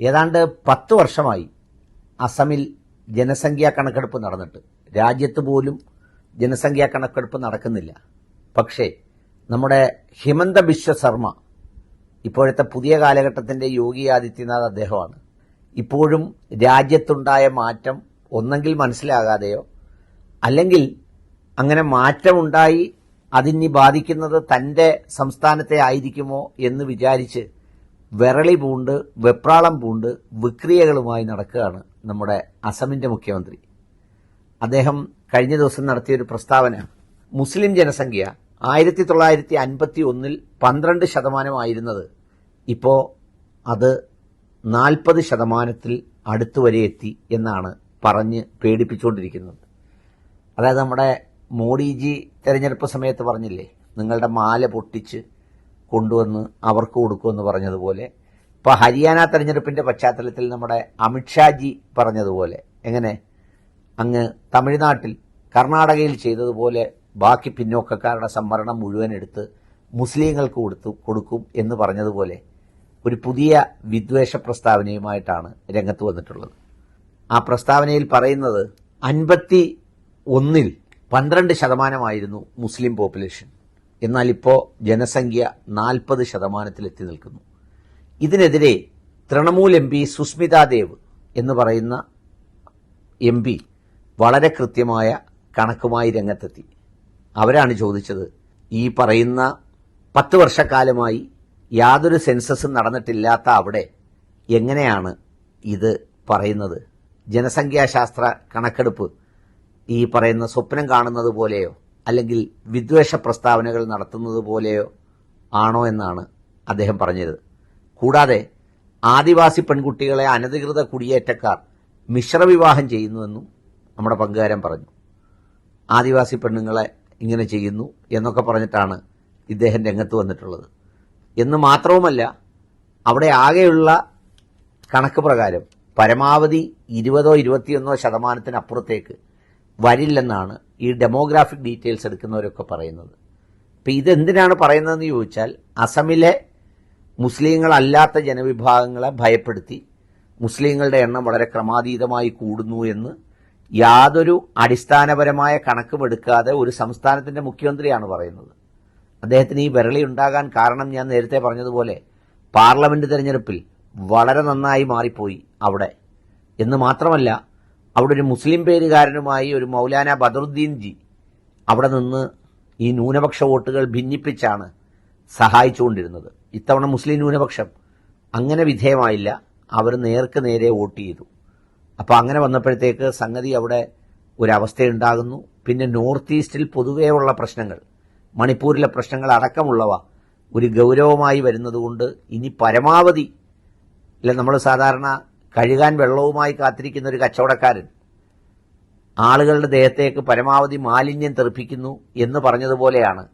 ഏതാണ്ട് പത്ത് വർഷമായി അസമിൽ ജനസംഖ്യാ കണക്കെടുപ്പ് നടന്നിട്ട്. രാജ്യത്ത് പോലും ജനസംഖ്യാ കണക്കെടുപ്പ് നടക്കുന്നില്ല. പക്ഷേ നമ്മുടെ ഹിമന്ത ബിശ്വ ശർമ്മ ഇപ്പോഴത്തെ പുതിയ കാലഘട്ടത്തിന്റെ യോഗി ആദിത്യനാഥ് അദ്ദേഹമാണ്. ഇപ്പോഴും രാജ്യത്തുണ്ടായ മാറ്റം ഒന്നെങ്കിൽ മനസ്സിലാകാതെയോ അല്ലെങ്കിൽ അങ്ങനെ മാറ്റമുണ്ടായി അതിനി ബാധിക്കുന്നത് തന്റെ സംസ്ഥാനത്തെ ആയിരിക്കുമോ എന്ന് വിചാരിച്ച് വിരളി പൂണ്ട് വെപ്രാളം പൂണ്ട് വിക്രിയകളുമായി നടക്കുകയാണ് നമ്മുടെ അസമിന്റെ മുഖ്യമന്ത്രി. അദ്ദേഹം കഴിഞ്ഞ ദിവസം നടത്തിയൊരു പ്രസ്താവന മുസ്ലിം ജനസംഖ്യ ആയിരത്തി തൊള്ളായിരത്തി അൻപത്തി ഒന്നിൽ പന്ത്രണ്ട് ശതമാനമായിരുന്നത്. ഇപ്പോ അത് നാൽപ്പത് ശതമാനത്തിൽ അടുത്തു വരെ എത്തി എന്നാണ് പറഞ്ഞ് പേടിപ്പിച്ചുകൊണ്ടിരിക്കുന്നത്. അതായത് നമ്മുടെ മോഡിജി തെരഞ്ഞെടുപ്പ് സമയത്ത് പറഞ്ഞില്ലേ നിങ്ങളുടെ മാല പൊട്ടിച്ച് കൊണ്ടുവന്ന് അവർക്ക് കൊടുക്കുമെന്ന് പറഞ്ഞതുപോലെ. ഇപ്പോൾ ഹരിയാന തെരഞ്ഞെടുപ്പിന്റെ പശ്ചാത്തലത്തിൽ നമ്മുടെ അമിത്ഷാജി പറഞ്ഞതുപോലെ എങ്ങനെ? അങ്ങ് തമിഴ്നാട്ടിൽ കർണാടകയിൽ ചെയ്തതുപോലെ ബാക്കി പിന്നോക്കക്കാരുടെ സംവരണം മുഴുവൻ എടുത്ത് മുസ്ലിങ്ങൾക്ക് കൊടുത്തു കൊടുക്കും എന്ന് പറഞ്ഞതുപോലെ ഒരു പുതിയ വിദ്വേഷ പ്രസ്താവനയുമായിട്ടാണ് രംഗത്ത് വന്നിട്ടുള്ളത്. ആ പ്രസ്താവനയിൽ പറയുന്നത് അൻപത്തി ഒന്നിൽ പന്ത്രണ്ട് ശതമാനമായിരുന്നു മുസ്ലിം പോപ്പുലേഷൻ. എന്നാൽ ഇപ്പോൾ ജനസംഖ്യ നാൽപ്പത് ശതമാനത്തിലെത്തി നിൽക്കുന്നു. ഇതിനെതിരെ തൃണമൂൽ എം പി സുസ്മിതാ ദേവ് എന്ന് പറയുന്ന എം പി വളരെ കൃത്യമായ കണക്കുമായി രംഗത്തെത്തി. അവരാണ് ചോദിച്ചത് ഈ പറയുന്ന പത്ത് വർഷക്കാലമായി യാതൊരു സെൻസസും നടന്നിട്ടില്ലാത്ത അവിടെ എങ്ങനെയാണ് ഇത് പറയുന്നത്? ജനസംഖ്യാശാസ്ത്ര കണക്കെടുപ്പ് ഈ പറയുന്ന സ്വപ്നം കാണുന്നത് പോലെയോ? അല്ലെങ്കിൽ വിദ്വേഷ പ്രസ്താവനകൾ നടത്തുന്നത് പോലെയോ ആണോ എന്നാണ് അദ്ദേഹം പറഞ്ഞത്. കൂടാതെ ആദിവാസി പെൺകുട്ടികളെ അനധികൃത കുടിയേറ്റക്കാർ മിശ്രവിവാഹം ചെയ്യുന്നുവെന്നും നമ്മുടെ പങ്കുകാരൻ പറഞ്ഞു. ആദിവാസി പെണ്ണുങ്ങളെ ഇങ്ങനെ ചെയ്യുന്നു എന്നൊക്കെ പറഞ്ഞിട്ടാണ് ഇദ്ദേഹം രംഗത്ത് വന്നിട്ടുള്ളത്. എന്ന് മാത്രവുമല്ല അവിടെ ആകെയുള്ള കണക്ക് പ്രകാരം പരമാവധി ഇരുപതോ ഇരുപത്തിയൊന്നോ ശതമാനത്തിനപ്പുറത്തേക്ക് വരില്ലെന്നാണ് ഈ ഡെമോഗ്രാഫിക് ഡീറ്റെയിൽസ് എടുക്കുന്നവരൊക്കെ പറയുന്നത്. അപ്പം ഇതെന്തിനാണ് പറയുന്നതെന്ന് ചോദിച്ചാൽ അസമിലെ മുസ്ലിങ്ങളല്ലാത്ത ജനവിഭാഗങ്ങളെ ഭയപ്പെടുത്തി മുസ്ലിങ്ങളുടെ എണ്ണം വളരെ ക്രമാതീതമായി കൂടുന്നു എന്ന് യാതൊരു അടിസ്ഥാനപരമായ കണക്കുമെടുക്കാതെ ഒരു സംസ്ഥാനത്തിന്റെ മുഖ്യമന്ത്രിയാണ് പറയുന്നത്. അദ്ദേഹത്തിന് ഈ വിരളി ഉണ്ടാകാൻ കാരണം ഞാൻ നേരത്തെ പറഞ്ഞതുപോലെ പാർലമെന്റ് തെരഞ്ഞെടുപ്പിൽ വളരെ നന്നായി മാറിപ്പോയി അവിടെ. എന്ന് മാത്രമല്ല അവിടെ ഒരു മുസ്ലിം പേരുകാരനുമായി ഒരു മൗലാന ബദറുദ്ദീൻ ജി അവിടെ നിന്ന് ഈ ന്യൂനപക്ഷ വോട്ടുകൾ ഭിന്നിപ്പിച്ചാണ് സഹായിച്ചുകൊണ്ടിരുന്നത്. ഇത്തവണ മുസ്ലിം ന്യൂനപക്ഷം അങ്ങനെ വിധേയമായില്ല. അവർ നേർക്ക് നേരെ വോട്ട് ചെയ്തു. അപ്പോൾ അങ്ങനെ വന്നപ്പോഴത്തേക്ക് സംഗതി അവിടെ ഒരവസ്ഥയുണ്ടാകുന്നു. പിന്നെ നോർത്ത് ഈസ്റ്റിൽ പൊതുവേ ഉള്ള പ്രശ്നങ്ങൾ മണിപ്പൂരിലെ പ്രശ്നങ്ങൾ അടക്കമുള്ളവ ഒരു ഗൗരവമായി വരുന്നതുകൊണ്ട് ഇനി പരമാവധി ഇല്ല നമ്മൾ സാധാരണ കഴുകാൻ വെള്ളവുമായി കാത്തിരിക്കുന്ന ഒരു കച്ചവടക്കാരൻ ആളുകളുടെ ദേഹത്തേക്ക് പരമാവധി മാലിന്യം തെറിപ്പിക്കുന്നു എന്ന് പറഞ്ഞതുപോലെയാണ്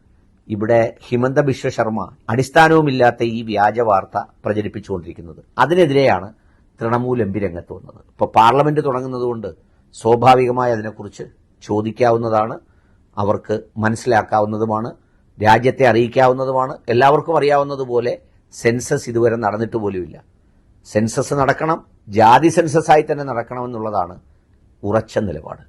ഇവിടെ ഹിമന്ത ബിശ്വ ശർമ്മ അടിസ്ഥാനവുമില്ലാത്ത ഈ വ്യാജ വാർത്ത പ്രചരിപ്പിച്ചുകൊണ്ടിരിക്കുന്നത്. അതിനെതിരെയാണ് തൃണമൂൽ എം പി രംഗത്ത് വന്നത്. ഇപ്പോൾ പാർലമെന്റ് തുടങ്ങുന്നതുകൊണ്ട് സ്വാഭാവികമായി അതിനെക്കുറിച്ച് ചോദിക്കാവുന്നതാണ് അവർക്ക് മനസ്സിലാക്കാവുന്നതുമാണ് രാജ്യത്തെ അറിയിക്കാവുന്നതുമാണ് എല്ലാവർക്കും അറിയാവുന്നതുപോലെ സെൻസസ് ഇതുവരെ നടന്നിട്ട് പോലുമില്ല. സെൻസസ് നടക്കണം ജാതി സെൻസസ് ആയി തന്നെ നടക്കണമെന്നുള്ളതാണ് ഉറച്ച നിലപാട്.